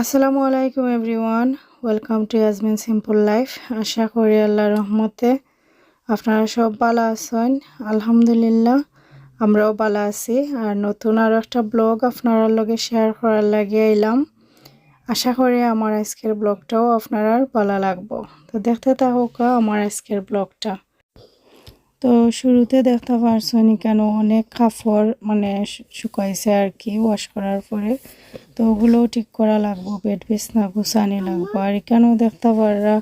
আসসালামু আলাইকুম everyone, welcome to Yasmin simple life. আশা করি আল্লাহ রহমতে আপনারা সব ভালো আছেন। আলহামদুলিল্লাহ, আমরাও ভালো আছি। আর নতুন আরও একটা ব্লগ আপনার লগে শেয়ার করার লাগে এলাম। আশা করি আমার আজকের ব্লগটাও আপনার ভালো লাগবো। তো দেখতে থাকুক আমার আজকের ব্লগটা। তো শুরুতে দেখতে পারছেন কেন, অনেক কাপড় মানে শুকাইছে আর কি ওয়াশ করার পরে। তো ওগুলোও ঠিক করা লাগবো বেড বিছনা গুছানি লাগবো। আর এখানেও দেখতে পাররা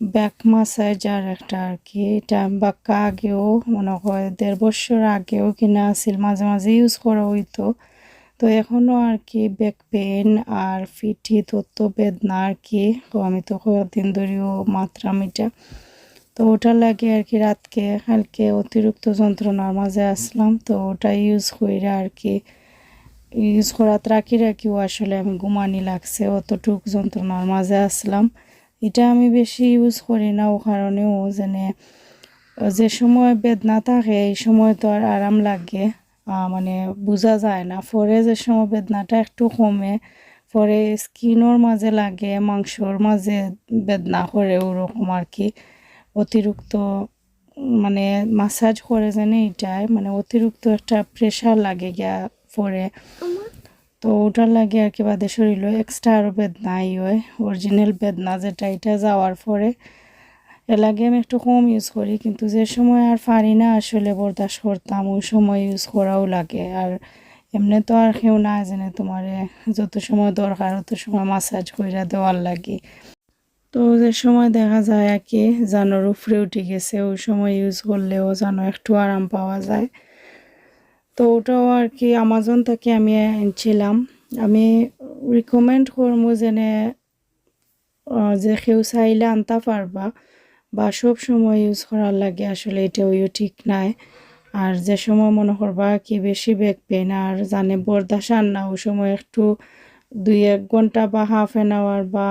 ব্যাক মাসায় যার একটা আর কি, এটা বাক্কা আগেও মনে হয় দেড় বছর আগেও কিনা আছিল মাঝে মাঝে ইউজ করা হইতো। তো এখনও আর কি ব্যাক পেন আর ফিটি তত্ত্ব বেদনা আর কি, তো আমি তো কয়েকদিন ধরেও মাত্রা মিটা তো ওটা লাগে আর কি রাতকে হালকে অতিরিক্ত যন্ত্রণার মাঝে আসলাম, তো ওটা ইউজ কইরা আর কি ইউজ করাত রাখি রাখিও আসলে আমি ঘুমানি লাগছে, অতটুক যন্ত্রণার মাঝে আসলাম। এটা আমি বেশি ইউজ করি না, ও কারণেও যেনে, যে সময় বেদনা থাকে, এই সময় তো আর আরাম লাগে মানে বোঝা যায় না। পরে যে সময় বেদনাটা একটু কমে, পরে স্কিনের মাঝে লাগে, মাংসর মাঝে বেদনা করে ওরকম আর কি। অতিরিক্ত মানে মাসাজ করে জানে এটাই মানে অতিরিক্ত একটা প্রেশার লাগে গিয়া পরে। তো ওটার লাগে আর কি বাদে শরীর এক্সট্রা আরও বেদনা ই হয় অরিজিনাল বেদনা যেটা, এটা যাওয়ার পরে। এর লাগে আমি একটু কম ইউজ করি, কিন্তু যে সময় আর পারি না আসলে বরদাস্ত করতাম, ওই সময় ইউজ করাও লাগে। আর এমনি তো আর কেউ না জানে তোমার যত সময় দরকার, অত সময় মাসাজ কইরা দেওয়ার লাগে। তো যে সময় দেখা যায় আর কি জানোর উঠে গেছে, ওই সময় ইউজ করলেও জানো একটু আরাম পাওয়া যায়। তো ওটাও আর কি আমাজন থেকে আমি আনছিলাম আমি রিকমেন্ড করব যেনে যে কেউ চাইলে আনতে পারবা বা সব সময় ইউজ করার লাগে, আসলে এটা ওইও ঠিক নাই। আর যে সময় মনে করবা কি বেশি ব্যাক পেন আর জানে বরদাস্ত আর না, ওই সময় একটু দুই এক ঘণ্টা বা হাফ অ্যান আওয়ার বা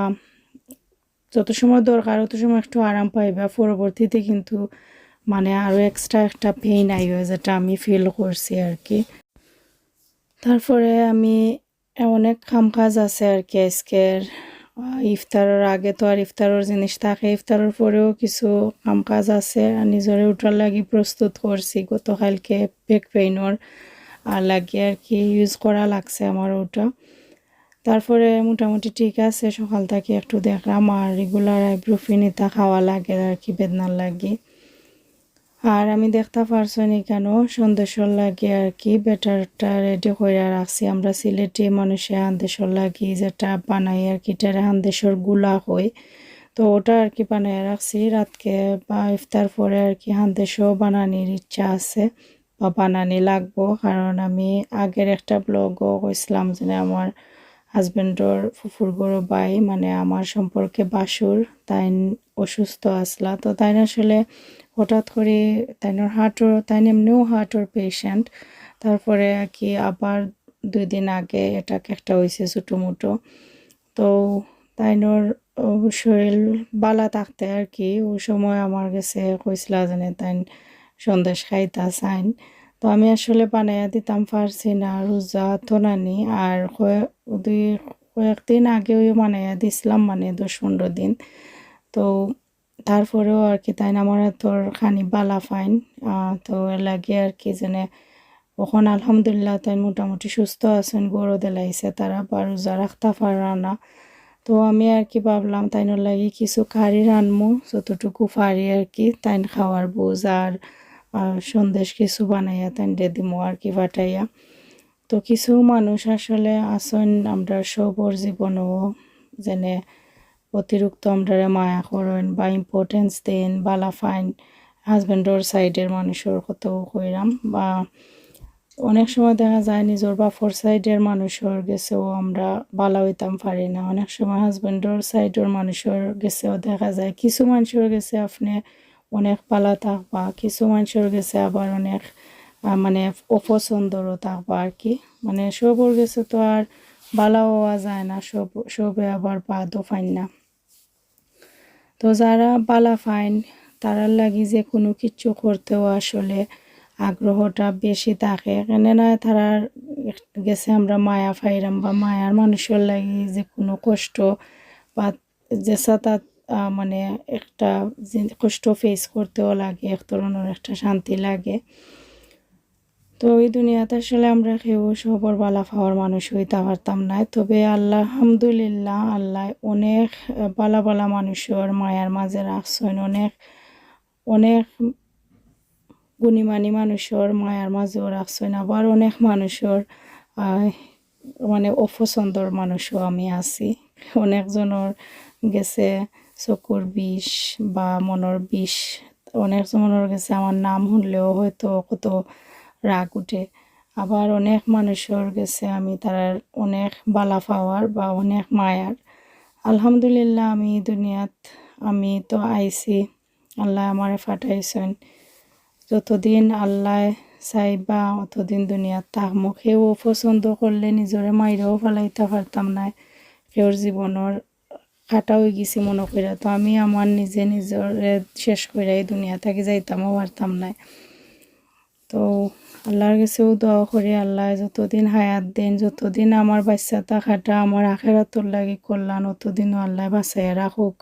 যত সময় দরকার তত সময় একটু আরাম পাইবা। পরবর্তীতে কিন্তু মানে আরও এক্সট্রা একটা পেইন আইবে যেটা আমি ফিল করছি আর কি তারপরে আমি অনেক কাম কাজ আছে আর কি আজকের ইফতারের আগে তো আর ইফতারের জিনিস থাকে, ইফতারের পরেও কিছু কাম কাজ আছে। আর নিজরে উঠার লাগি প্রস্তুত করছি গতকালকে ব্যাক পেইনর আর লাগি আর কি ইউজ করা লাগছে আমার ওটা। তারপরে মোটামুটি ঠিক আছে, সকাল থেকে একটু দেখলাম আর রেগুলার আইব্রোফিনিতা খাওয়া লাগে আর কি, বেদনার লাগে। আর আমি দেখতে পারছি নি কেন সন্দেশর লাগে আর কি, বেটারটা রেডি করে রাখছি। আমরা সিলেটি মানুষে হান্দেশর লাগি যেটা বানাই আর কি এটা হান্দেশরগুলা হয় তো ওটা আর কি বানাই রাখছি। রাতকে বা ইফতার পরে আর কি হান্দেশও বানানির ইচ্ছা আছে বা বানানি লাগবো। কারণ আমি আগের একটা ব্লগও কইছিলাম যে আমার হাজবেন্ডর ফুফুর বড় ভাই মানে আমার সম্পর্কে বাসুর তাই অসুস্থ আসলা। তো তাই আসলে হঠাৎ করে তাইনোর হার্টর তাই এমনিও হার্টর পেশেন্ট তারপরে কি আবার দুই দিন আগে এটাকে একটা হয়েছে ছোটো মোটো। তো তাইনোর শরীর বালা থাকতে আর কি, ওই সময় আমার কাছে কইসলা জানে তাই সন্দেশ খাইতা চাইন তো আমি আসলে বানাইয়া দিতাম পারছি না, রোজা তো নানি আর দুই কয়েকদিন আগেও বানাইয়া দিছিলাম মানে দশ পনেরো দিন। তো তারপরেও আর কি তাই আমার তোর খানি বালা ফাইন। তো লাগে আর কি যেনে ওখান আলহামদুলিল্লাহ তাই মোটামুটি সুস্থ আছেন, গরু দেলাইছে তারা বা রোজা রাখতে পারা না। তো আমি আর কি ভাবলাম তাইনোর লাগি কিছু কারি রানমু, যতটুকু পারি আর কি তাইন খাওয়ার বুঝ আর সন্দেশ কিছু বানাইয়া দিয়ে দিমু আর কি বাটাইয়া। তো কিছু মানুষ আসলে আসেন আমরা সবর জীবনও, যেনে অতিরিক্ত আমরা মায়া করেন বা ইম্পর্টেন্স দেন, বালা ফাইন হাজবেন্ডর সাইডের মানুষের কথাও কইরাম বা অনেক সময় দেখা যায় নিজের বাপর সাইডের মানুষের গেছেও আমরা বালা হইতাম পারি না। অনেক সময় হাজবেন্ডর সাইডের মানুষের গেছেও দেখা যায়, কিছু মানুষের গেছে আপনি অনেক পালা থাকবা কিছু মানুষের গেছে আবার অনেক মানে অপছন্দরও থাকবা আর কি। মানে সবর গেছে তো আর বালা হওয়া যায় না সব সবে আবার বাদও ফাইন না। তো যারা বালা ফাইন তারার লাগি যে কোনো কিছু করতেও আসলে আগ্রহটা বেশি থাকে। এখানে না তারার গেছে আমরা মায়া ফাইরাম বা মায়ার মানুষের লাগি যে কোনো কষ্ট বা যেসা তাত আহ, মানে একটা কষ্ট ফেস করতেও লাগে, এক ধরনের একটা শান্তি লাগে। তো ওই দুনিয়াতে আসলে আমরা কেউ সবর বালা পাওয়ার মানুষ হইতে পারতাম না। তবে আল্লাহ, আলহামদুলিল্লাহ, আল্লাহ অনেক বালা বালা মানুষের মায়ার মাঝে রাখছেন অনেক অনেক গুণীমানী মানুষের মায়ার মাঝেও রাখছেন আবার অনেক মানুষের মানে অপছন্দর মানুষও আমি আছি। অনেকজনের গেছে চকুর বিষ বা মনের বিষ অনেকজনের গেছে আমার নাম শুনলেও হয়তো কত রাগ উঠে। আবার অনেক মানুষের গেছে আমি তার অনেক বালা পাওয়ার বা অনেক মায়ার আলহামদুলিল্লাহ, আমি দুনিয়াত, আমি তো আইছি। আল্লাহ আমারে ফাটাইছেন। যতদিন আল্লাহ চাইবা অতদিন দুনিয়াত থাকমো সেও পছন্দ করলে নিজরে মাইরেও ফেলাইতে পারতাম না সেওর জীবনের কাটা হয়ে গেছি মনে কইরা। তো আমি আমার নিজে নিজরে শেষ করে এই দুনিয়া থেকে যাইতামও পারতাম না তো আল্লাহর কাছেও দোয়া করি, আল্লাহ যতদিন হায়াত দেন, যতদিন আমার বাচ্চা থাকাটা আমার আখেরাতর লাগি কল্যাণ, অতদিনও আল্লাহ বাঁচাইয়া রাখুক।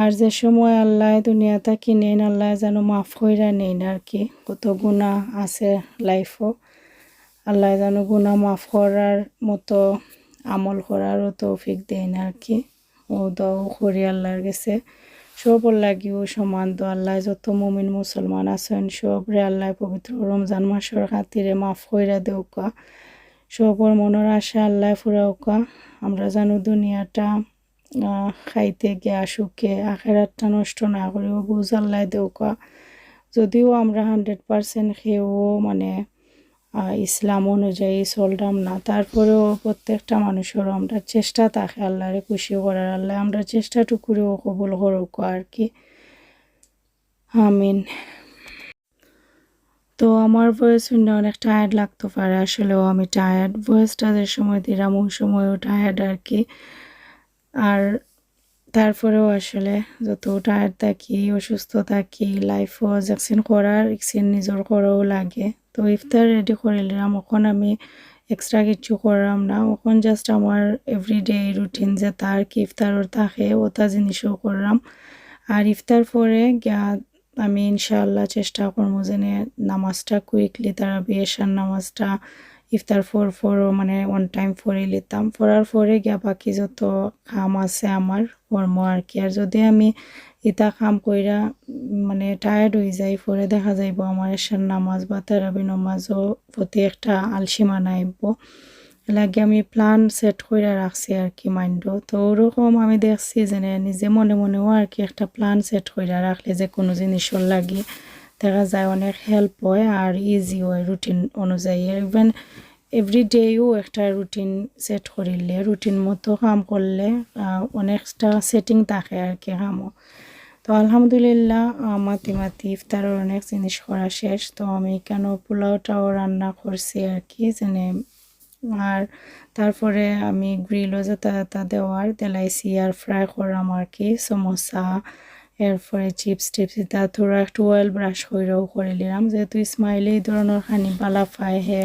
আর যে সময় আল্লাহ দুনিয়াটা কিনেন আল্লাহ যেন মাফ কইরা নেন আর কি। কত গুণা আছে লাইফও আল্লাহ যেন গুণা মাফ করার মতো আমল করারও তৌফিক দেন আর কি। ও দাও করি আল্লাহর কাছে। সবর লাগিও সমান দো আল্লাহ যত মমিন মুসলমান আছেন, সবরে আল্লাহ পবিত্র রমজান মাসের খাতিরে মাফ কইরা দেউকা সবর মনের আশা আল্লাহ ফুরাউকা আমরা জানো দুনিয়াটা খাইতে গিয়া সুখে, আখেরাতটা নষ্ট না করেও বুঝ আল্লাহ দেউকা যদিও আমরা হান্ড্রেড পারসেন্ট খেয়েও মানে ইসলাম অনুযায়ী চলতাম না। তারপরেও প্রত্যেকটা মানুষেরও আমরা চেষ্টা থাকে আল্লাহরে খুশি করার। আল্লাহ আমরা চেষ্টাটুকুরেও কবুল করুক আর কি। আমিন। তো আমার ভয়েস শুনে অনেক টায়ার্ড লাগতে পারে, আসলেও আমি টায়ার্ড ভয়েসটা যে সময় দিলাম, ওই সময়ও টায়ার্ড আর কি। আর তারপরেও আসলে যত টায়ার্ড থাকি, অসুস্থ থাকি লাইফও ভ্যাকসিন করার ভ্যাকসিন নিজের করাও লাগে। তো ইফতার রেডি করে নিলাম ওখন আমি এক্সট্রা কিছু করলাম না। ওখন জাস্ট আমার এভরিডে রুটিন যে তার কি ইফতারও থাকে ওটা জিনিসও করলাম আর ইফতার পরে গিয়া আমি ইনশাআল্লাহ চেষ্টা করব যেন নামাজটা কুইকলি তারা বিয়েসার নামাজটা ইফতার ফোর ফোরও মানে ওয়ান টাইম পরে নিতাম। পড়ার পরে গিয়া বাকি যত কাম আছে আমার কর্ম আর কি। আর যদি আমি ইতা কাম কইরা মানে টায়ার্ড হয়ে যাই পরে দেখা যাইব আমার এসার নামাজ বা তারাবি নামাজও প্রতি একটা আলসিমা নাইব লাগে আমি প্ল্যান সেট করে রাখছি আর কি মাইন্ডও তো ওরকম আমি দেখছি যে নিজে মনে মনেও আর কি একটা প্ল্যান সেট করে রাখলে যে কোনো জিনিসের লাগি। দেখা যায় অনেক হেল্প হয় আর ইজি হয় রুটিন অনুযায়ী। ইভেন এভরিডেও একটা রুটিন সেট করিলে রুটিন মতো কাম করলে অনেকটা সেটিং থাকে আর কি কামও। তো আলহামদুলিল্লাহ মাতি মাতি ইফতারের অনেক জিনিস করা শেষ। তো আমি কেন পোলাওটাও রান্না করছি আর কি যেনে আর তারপরে আমি গ্রিলও যেটা দেওয়ার দেলাইছি আর ফ্রাই করলাম আর কি, সমোসা, এরপরে চিপস, টিপস এটা থোড়া একটু অয়েল ব্রাশ করেও করে নিলাম। যেহেতু স্মাইলে এই ধরনের খানি বালা পায়, হে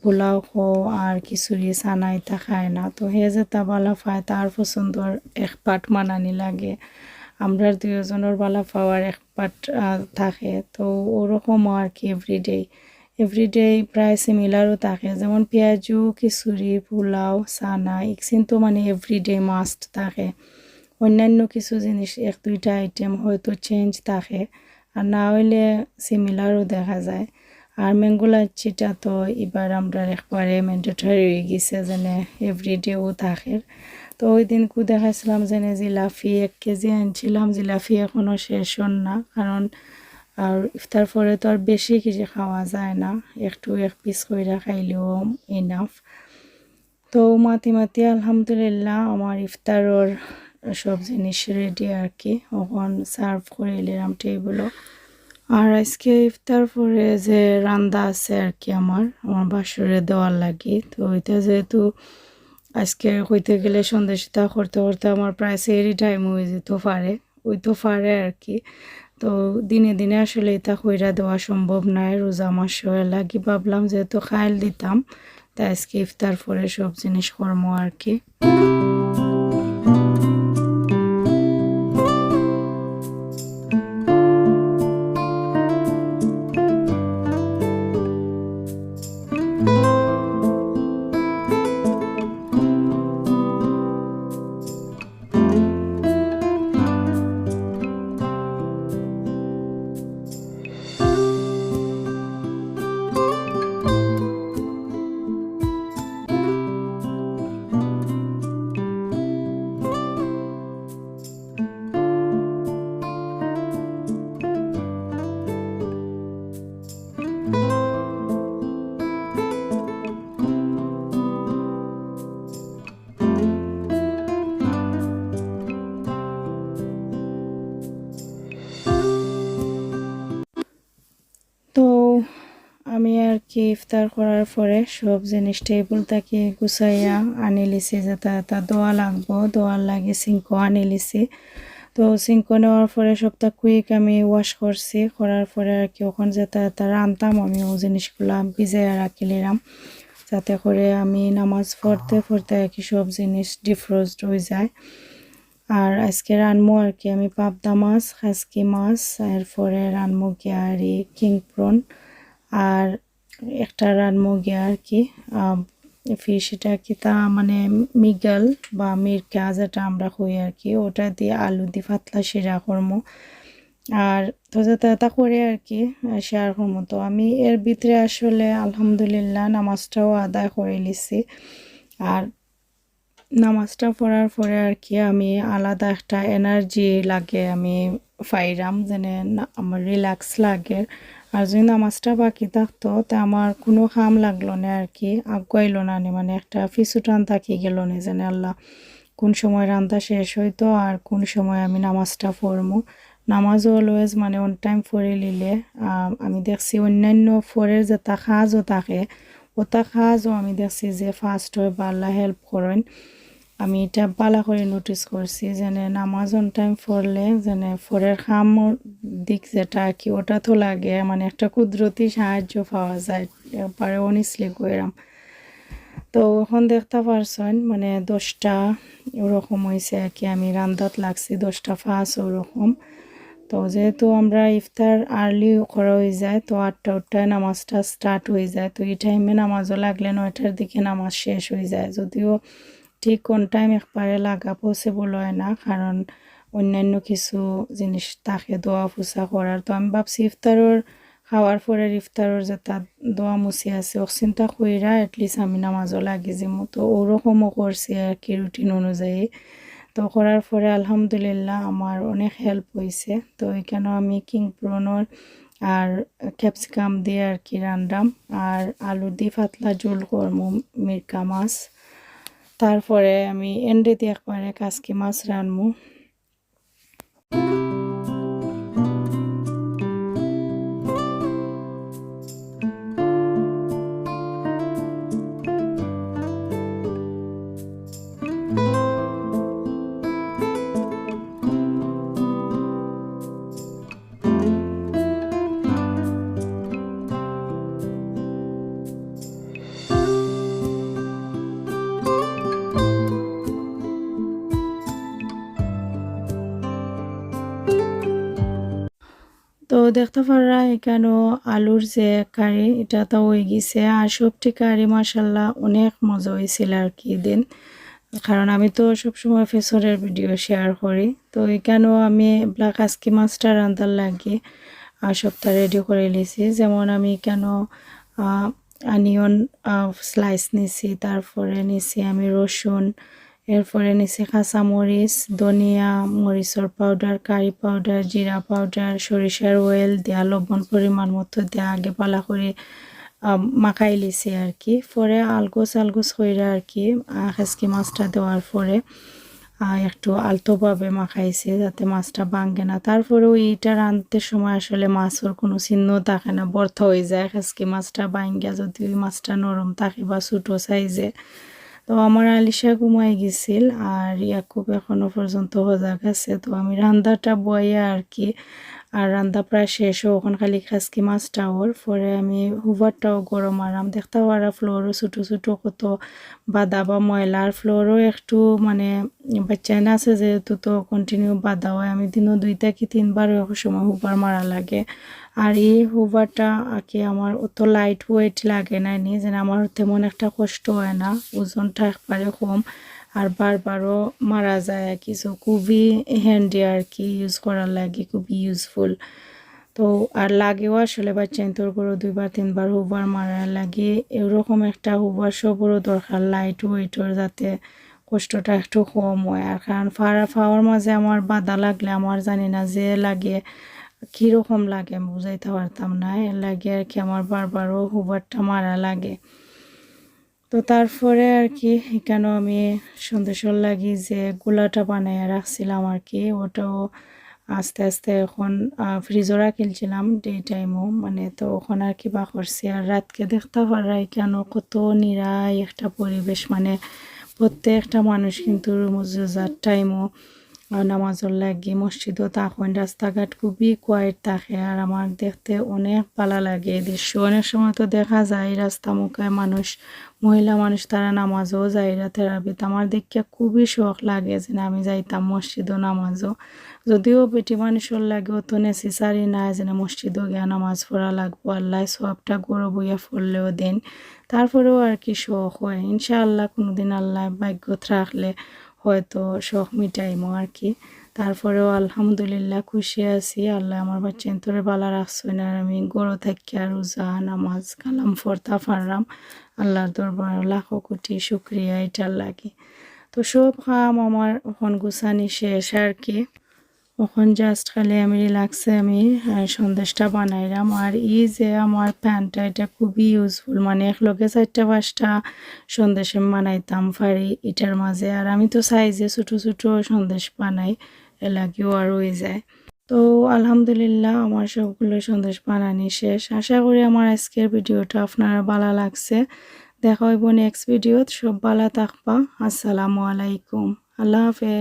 পোলাও খো আর খিচুড়ি চানা এটা খায় না। তো হে যেটা বালা পায়, তার পছন্দর এক পাট মানানি লাগে। আমরা দুজনের বালা পাওয়ার এক পাট থাকে। তো ওরকমও আর কি এভরিডে এভরিডে প্রায় সিমিলারও থাকে। যেমন পেঁয়াজু, খিচুড়ি, পোলাও, চানা ইকসিন তো মানে এভরিডে মাস্ট থাকে। অন্যান্য কিছু জিনিস, এক, দুইটা আইটেম হয়তো চেঞ্জ থাকে। আর না হইলে সিমিলারও দেখা যায়। আর ম্যাঙ্গো লাচ্ছিটা তো এবার আমরা একবারে ম্যান্ডেটরি হয়ে গেছে, যেনে এভরিডেও থাকে। তো ওই দিন কু দেখাইছিলাম যেনে জিলাফি এক কেজি আনছিলাম জিলাফি এখনও শেষ হন না। কারণ আর ইফতার পরে তো আর বেশি কিছু খাওয়া যায় না। একটু এক পিস করে খাইলেও ইনাফ তো মাতি মাতি আলহামদুলিল্লাহ আমার ইফতারর সব জিনিস রেডি আর কি। এখন সার্ভ করে এলাম টেবিলও আর আজকে ইফতার পরে যে রান্দা আছে আর কি আমার আমার বাসরে দেওয়ার লাগে। তো ওইটা যেহেতু আজকে হইতে গেলে সন্দেশিতা করতে করতে আমার প্রায় সেরি টাইম হয়ে যেত পারে। ওই তো পারে আর কি। তো দিনে দিনে আসলে এটা কইরা দেওয়া সম্ভব নয়। রোজা মাস লাগি ভাবলাম যেহেতু খাইল দিতাম, তাই আজকে ইফতার পরে সব জিনিস কর্ম আর কি। তো কি ইফতার করার পরে সব জিনিস টেবিল থেকে গুছাইয়া আনি লিছি, যাতে তা দোয়া লাগবো দোয়ার লাগে সিঙ্কো আনি লিছি। তো সিঙ্কো নেওয়ার পরে সবটা কুইক আমি ওয়াশ করছি, করার পরে আর কি ওখানে যাতে তা রানতাম, আমি ও জিনিসগুলো ভিজাইয়া রাখিলিলাম যাতে করে আমি নামাজ পড়তে পড়তে আর কি সব জিনিস ডিফ্রোজড হয়ে যায়। আর আজকে রানমো আর কি, আমি পাবদা মাছ, খাসকি মাছ, এরপরে রানমো গিয়া আর আর একটা রানমো গিয়া আর কি ফিশ এটা কি তা মানে মিগাল বা মিরকা যেটা আমরা কই আর কি, ওটা দিয়ে আলু দিয়ে পাতলা শিরা করমো। আর তো, তা করে আর কি শেয়ার করব তো আমি এর ভিতরে আসলে আলহামদুলিল্লাহ নামাজটাও আদায় করে লিছি আর নামাজটা পড়ার পরে আর কি আমি আলাদা একটা এনার্জি লাগে, আমি ফাইরাম, যেনে আমার রিল্যাক্স লাগে। আর যদি নামাজটা বাকি থাকতো, তা আমার কোনো খাম লাগল না আর কি। আগুয়াইলো না নি মানে একটা টান থাকি গেল না, যেন আল্লাহ কোন সময় রান্না শেষ হইতো আর কোন সময় আমি নামাজটা পড়মু। নামাজও অলওয়েজ মানে অন টাইম পড়ে নিলে আমি দেখছি অন্যান্য ফোরের যে তা কাজও থাকে ওটা কাজও আমি দেখছি যে ফার্স্ট হয় বা আল্লাহ হেল্প করেন। আমি এটা পালা করে নোটিস করছি যেন অন টাইম পড়লে যেন ফরের খাম দিক যেটা কি ওটা তো লাগে মানে একটা কুদরতি সাহায্য পাওয়া যায়, এরপরে অনিসলি কইরাম। তো এখন দেখতে পারছেন মানে দশটা ওরকম হয়েছে আর কি, আমি রান্দাত লাগছি, দশটা ফাঁস ওরকম। তো যেহেতু আমরা ইফতার আর্লি করা হয়ে যায়, তো আটটা উঠটায় নামাজটা স্টার্ট হয়ে যায়, তো এই টাইমে নামাজও লাগলে নয়টার দিকে নামাজ শেষ হয়ে যায়, যদিও ঠিক কোন টাইম একবারে লাগা পসিবল হয় না, কারণ অন্যান্য কিছু জিনিস তাকে দোয়া ফুসা করার। তো আমি ভাবছি ইফতারর, খাওয়ার পরে ইফতারর যে তার দোয়া মুছি আছে অক্সিনটা কইরা এটলিস্ট আমি নামাজও লাগি যাব তো ওরকমও করছি আর কি রুটিন অনুযায়ী। তো করার পরে আলহামদুলিল্লাহ আমার অনেক হেল্প হয়েছে তো এখানেও আমি কিং প্রনর আর ক্যাপসিকাম দিয়ে আর কি রান্দাম। আর আলু দিয়ে পাতলা জোল করব মিরকা মাছ। তারপরে আমি এন্ডেতে একবারে কাজকে মাছ রানমু দেখতে পারা এখানেও আলুর যে কারি, এটা তো হয়ে গেছে। আর সবটি কারি মাসাল্লাহ অনেক মজা হয়েছিল আর কি দিন কারণ আমি তো সবসময় ফেসরের ভিডিও শেয়ার করি। তো এখানেও আমি ব্ল্যাক আস্কি মাছটা রান্ধার লাগে, আর সবটা রেডি করে নিয়েছি যেমন আমি কেন আনিয়ন স্লাইস নিছি, তারপরে নিছি আমি রসুন এরপরে নিচে কাঁচামরিচ ধনিয়া মরিচর পাউডার কারি পাউডার জিরা পাউডার সরিষার অয়েল দেয়া লবণ পরিমাণ মতো দেয়া আগে পালা করে মাখাই লিছি আর কি পরে আলগোস আলগোস করে আর কি খেসকি মাছটা দেওয়ার পরে একটু আলতোভাবে মাখাইছে যাতে মাছটা ভাঙ্গে না। তারপরেও এইটা রাঁধতে সময় আসলে মাছের কোনো চিহ্ন থাকে না, বর্থ হয়ে যায়। খেসকি মাছটা ভাঙ্গা যদি ওই মাছটা নরম থাকে বা ছোটো সাইজে তো আমার আলিশা ঘুমাই গেছিল আর ইয়াকুব এখনও পর্যন্ত হজা গেছে, তো আমি রান্দাটা বয়ে আর কি আর রান্না প্রায় শেষ ওখান খালি খাসকি মাছটাওর পরে আমি হুভারটাও গরম আরাম। দেখতে পারা ফ্লোরও ছোটো ছোটো, কত বাদা বা ময়লা। আর ফ্লোরও একটু মানে বাচ্চা না আছে যেহেতু, তো কন্টিনিউ বাদা হয়। আমি দিনও দুইটা কি তিনবার সময় হুভার মারা লাগে। আর এই হুভারটা আগে আমার অত লাইট ওয়েট লাগে না নি, যেন আমার তেমন একটা কষ্ট হয় না। ওজনটা একবারে কম। আর বারবারও মারা যায় কিছু খুবই হ্যান্ডি আর কি ইউজ করার লাগে, খুবই ইউজফুল তো আর লাগেও আসলে বাচ্চা তোর করে দুইবার, তিনবার হুবার মারা লাগে। এরকম একটা হুবার সবরও দরকার লাইট ওয়েটর যাতে কষ্টটা একটু কম হয়। আর কারণ ফাড়া ফাওয়ার মাঝে আমার বাধা লাগলে আমার জানি না যে লাগে, কীরকম লাগে বুঝাইতে পারতাম না। লাগে আর কি আমার বারবারও হুবারটা মারা লাগে। তো তারপরে আর কি এখানেও আমি সন্দেশর লাগি যে গোলাটা বানাইয়া রাখছিলাম আর কি, ওটাও আস্তে আস্তে এখন ফ্রিজও রাখিলছিলাম ডে টাইমও মানে তো ওখানে আর কি বা করছি, আর রাতকে দেখতে পারাই কেন কত নিরাই একটা পরিবেশ মানে প্রত্যেকটা মানুষ কিন্তু রুমজার টাইমও নামাজের লাগি মসজিদও তখন রাস্তাঘাট খুবই কোয়াইট থাকে আর আমার দেখতে অনেক ভালো লাগে। দৃশ্য অনেক সময় তো দেখা যায় রাস্তা মুখে মানুষ, মহিলা মানুষ তারা নামাজও যায় রাতে থেরাপিতে আমার দেখে খুবই শখ লাগে যে আমি যাইতাম মসজিদও, নামাজও। যদিও বেটি মানুষের লাগে অত নেসেসারি নাই যে মসজিদও গিয়া নামাজ পড়া লাগবো। আল্লাহ সবটা গরব বইয়া পড়লেও দিন। তারপরেও আর কি শখ হয়। ইনশাআল্লাহ কোনোদিন আল্লাহ ভাগ্য রাখলে হয়তো শখ মিটাইমো আর কি। তারপরেও আলহামদুলিল্লাহ খুশি আছি। আল্লাহ আমার বাচ্চা তোরে বালা রাখছো না আমি গরো থাকি আর রোজা, নামাজ, কালাম, ফরতা, ফাররাম। আল্লাহর দরবার লাখো কোটি শুক্রিয়া, এটার লাগে। তো সব কাম আমার ওখান গুছানি শেষ আর কি। ওখান জাস্ট খালি আমি রিল্যাক্সে আমি সন্দেশটা বানাইলাম। আর এই যে আমার প্যান্টটা, এটা খুবই ইউজফুল মানে এক লগে চারটা, পাঁচটা সন্দেশ আমি বানাইতাম পারি এটার মাঝে। আর আমি তো সাইজে ছোটো ছোটো সন্দেশ বানাই এলাকিও আর হয়ে যায়। তো আলহামদুলিল্লাহ, আমার সবগুলো সন্দেশ বানানি শেষ। আশা করি আমার আজকের ভিডিওটা আপনারা ভালো লাগছে। দেখা হইব নেক্সট ভিডিওত সব ভালো থাকবা। আসসালামু আলাইকুম। আল্লাহ হাফেজ।